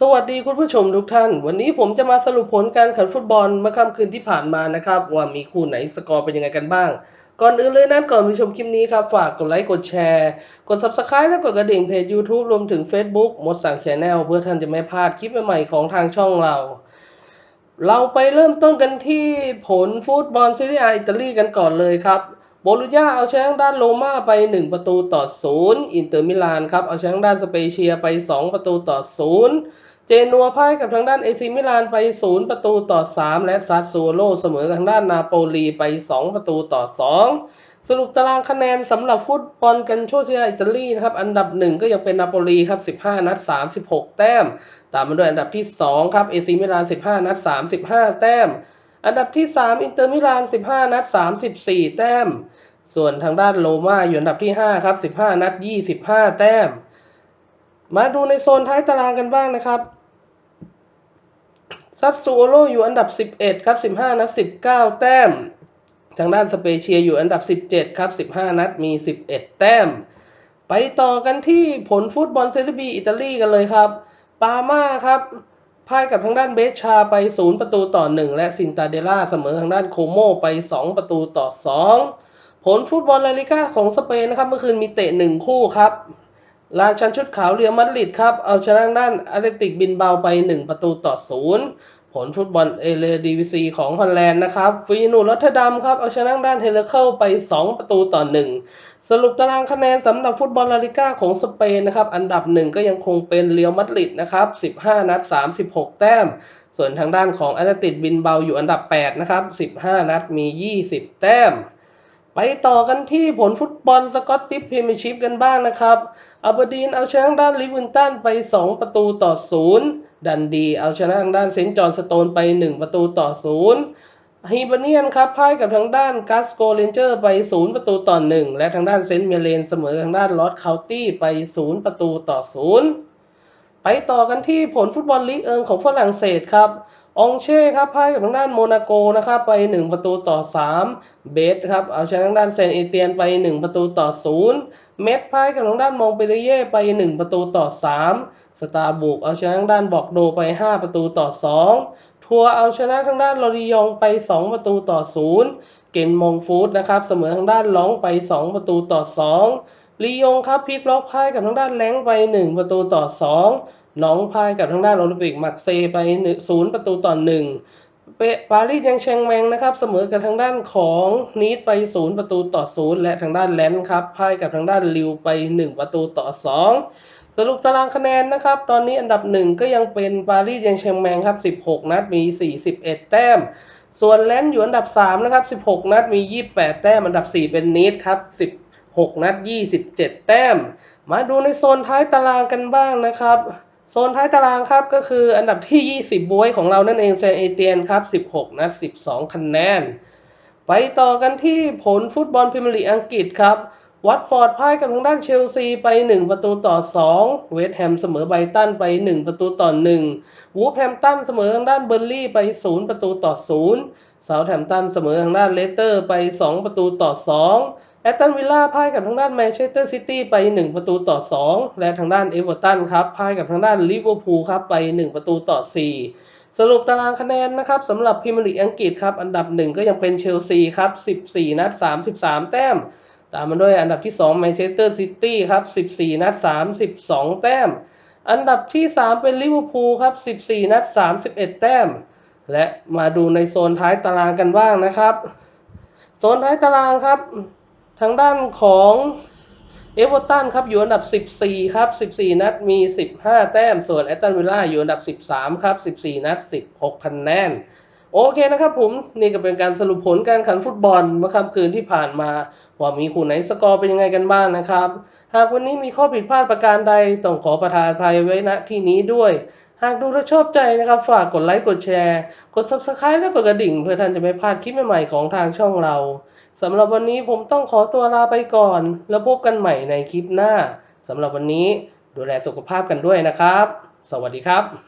สวัสดีคุณผู้ชมทุกท่าน วันนี้ผมจะมาสรุปผลการแข่งฟุตบอลเมื่อค่ำคืนที่ผ่านมานะครับ ว่ามีคู่ไหนสกอร์เป็นยังไงกันบ้าง ก่อนอื่นเลยนั้นก่อนไปชมคลิปนี้ครับ ฝากกดไลค์กดแชร์ กด Subscribe และกดกระดิ่งเพจ YouTube รวมถึง Facebook มดสั่งแชนแนลเพื่อท่านจะไม่พลาดคลิปใหม่ๆของทางช่องเรา เราไปเริ่มต้นกันที่ผลฟุตบอลซีเรียอิตาลีกันก่อนเลยครับ โบลูญาเอาชนะด้านโรม่าไป 1 ประตูต่อ 0 อินเตอร์มิลานครับ เอาชนะด้านสเปเชียไป 2 ประตูต่อ 0 เจนัวพ่ายกับทางด้านเอซิมิลานไป 0 ประตูต่อ 3 และซัสโซโลเสมอกับทางด้านนาโปลีไป 2 ประตูต่อ 2 สรุปตารางคะแนนสำหรับฟุตบอลกันโชเซียอิตาลีนะครับ อันดับ 1 ก็ยังเป็นนาโปลีครับ 15 นัด 36 แต้ม ตามมาด้วยอันดับที่ 2 ครับ เอซิมิลาน 15 นัด 35 แต้ม อันดับที่ 3 อินเตอร์มิลาน 15 นัด 34 แต้ม ส่วนทางด้านโรม่าอยู่อันดับที่ 5 ครับ 15 นัด 25 แต้ม มาดูในโซนท้ายตารางกันบ้างนะครับซัตซูโอโลอยู่อันดับ 11 ครับ 15 นัด 19 แต้ม ทางด้านสเปเชียอยู่อันดับ 17 ครับ 15 นัดมี 11 แต้ม ไปต่อกันที่ผลฟุตบอลเซเรียบีอิตาลีกันเลยครับ ปาม่าครับ พ่ายกับทางด้านเบชาไป 0 ประตูต่อ 1 และซินตาเดล่าเสมอทางด้านโคโมไป 2 ประตูต่อ 2 ผลฟุตบอลลาลิก้าของสเปนนะครับ เมื่อคืนมีเตะ 1 คู่ครับ ราชันชุดขาวเรียมาดริดครับ เอาชนะด้านอาเตติกบินเบาไป 1 ประตูต่อ 0 ผลฟุตบอลเอเลดีวีซีของฮอลแลนด์นะครับฟีนูรอตเทอร์ดัมครับ เอาชนะด้านเฮเลเคิลไป 2 ประตูต่อ 1 สรุปตารางคะแนนสำหรับฟุตบอลลาลิก้าของสเปนนะครับ อันดับหนึ่งก็ยังคงเป็นเรียลมาดริดนะครับ 15 นัด 36 แต้ม ส่วนทางด้านของอาร์เตติกบินเบาอยู่อันดับ 8 นะครับ 15 นัดมี 20 แต้มไปต่อกันที่ผลฟุตบอลสกอตติชพรีเมียร์ชิพกันบ้างนะครับอับดีนเอาชนะด้านลิเวนตันไป 2 ประตูต่อ 0ดันดี เอาชนะทางด้านเซนต์จอห์นสโตนไป 1 ประตูต่อ0ฮีบาเนียนครับพ่ายกับทางด้านกัสโกเรนเจอร์ไป 0 ประตูต่อ 1 และทางด้านเซนต์เมเลนเสมอทางด้านลอสเคานตี้ไป 0 ประตูต่อ 0 ไปต่อกันที่ผลฟุตบอลลีกเอิงของฝรั่งเศสครับ องเช่ครับพ่ายกับทางด้านโมนาโกนะครับไป 1 ประตูต่อ 3 เบสครับเอาชนะทางด้านเซนเอเตียนไป 1 ประตูต่อ 0 เมดพ่ายกับทางด้านมองเปเรเย่ไป 1 ประตูต่อ 3 สตาร์บุกเอาชนะทางด้านบอกโดไป 5 ประตูต่อ 2 ทัวร์เอาชนะทางด้านลอริยองไป 2 ประตูต่อ 0 เกนมองฟูดนะครับเสมอทางด้านล้องไป 2 ประตูต่อ 2 ลียงครับพลิกล็อกพ่ายกับทางด้านแลงไป 1 ประตูต่อ2น้องพายกับทางด้านโอลิมปิกมักเซไปศูนย์ประตูต่อหนึ่งเปปารีสยังเชงแมงนะครับ เสมอกับทางด้านของนีดไปศูนย์ประตูต่อศูนย์และทางด้านแลนด์ครับพ่ายกับทางด้านลิวไป 1 ประตูต่อ 2สรุปตารางคะแนนนะครับ ตอนนี้อันดับ1ก็ยังเป็นปารีสยังเชงแมงครับ 16 นัดมี 41 แต้ม ส่วนแลนด์อยู่อันดับ 3 นะครับ 16 นัดมี 28 แต้ม อันดับ 4 เป็นนีดครับ 6 นัด 27 แต้ม มาดูในโซนท้ายตารางกันบ้างนะครับ โซนท้ายตารางครับก็คืออันดับที่ 20 บวยของเรานั่นเองเซนเอเตียนครับ 16 นัด 12 คะแนน ไปต่อกันที่ผลฟุตบอลพรีเมียร์ลีกอังกฤษครับวัตฟอร์ดพ่ายกับทางด้านเชลซีไป 1 ประตูต่อ 2 เวสต์แฮมเสมอไบตันไป 1 ประตูต่อ 1 วูฟแฮมตันเสมอทางด้านเบอร์ลี่ไป 0 ประตูต่อ 0 เซาท์แฮมตันเสมอทางด้านเลสเตอร์ไป 2 ประตูต่อ 2 แอตตันวิลล่าพ่ายกับทางด้านแมนเชสเตอร์ซิตี้ไป 1 ประตูต่อ 2 และทางด้านเอเวอร์ตันครับพ่ายกับทางด้านลิเวอร์พูลครับไป 1 ประตูต่อ 4 สรุปตารางคะแนนนะครับสำหรับพรีเมียร์ลีกอังกฤษครับอันดับ 1 ก็ยังเป็นเชลซีครับ 14 นัด 33 แต้ม ตามมาด้วยอันดับที่2แมนเชสเตอร์ซิตี้ครับ 14 นัด 32 แต้ม อันดับที่ 3 เป็นลิเวอร์พูลครับ 14 นัด 31 แต้ม และมาดูในโซนท้ายตารางกันบ้างนะครับ โซนท้ายตารางครับ ทางด้านของเอเวอร์ตันครับอยู่อันดับ 14 ครับ 14 นัดมี 15 แต้ม ส่วนแอตตันวิลล่าอยู่อันดับ 13 ครับ 14 นัด 16 คะแนน โอเคนะครับผม นี่ก็เป็นการสรุปผลการข่งฟุตบอลเมื่อค่ำคืนที่ผ่านมา ว่ามีคู่ไหนสกอร์เป็นยังไงกันบ้างนะครับ หากวันนี้มีข้อผิดพลาดประการใด ต้องขอประทานอภัยไว้ณที่นี้ด้วย หากดูแลชอบใจนะครับ ฝากกดไลค์กดแชร์ กด Subscribe และกดกระดิ่ง เพื่อท่านจะไม่พลาดคลิปใหม่ๆของทางช่องเรา สำหรับวันนี้ผมต้องขอตัวลาไปก่อน แล้วพบกันใหม่ในคลิปหน้าสำหรับวันนี้ดูแลสุขภาพกันด้วยนะครับ สวัสดีครับ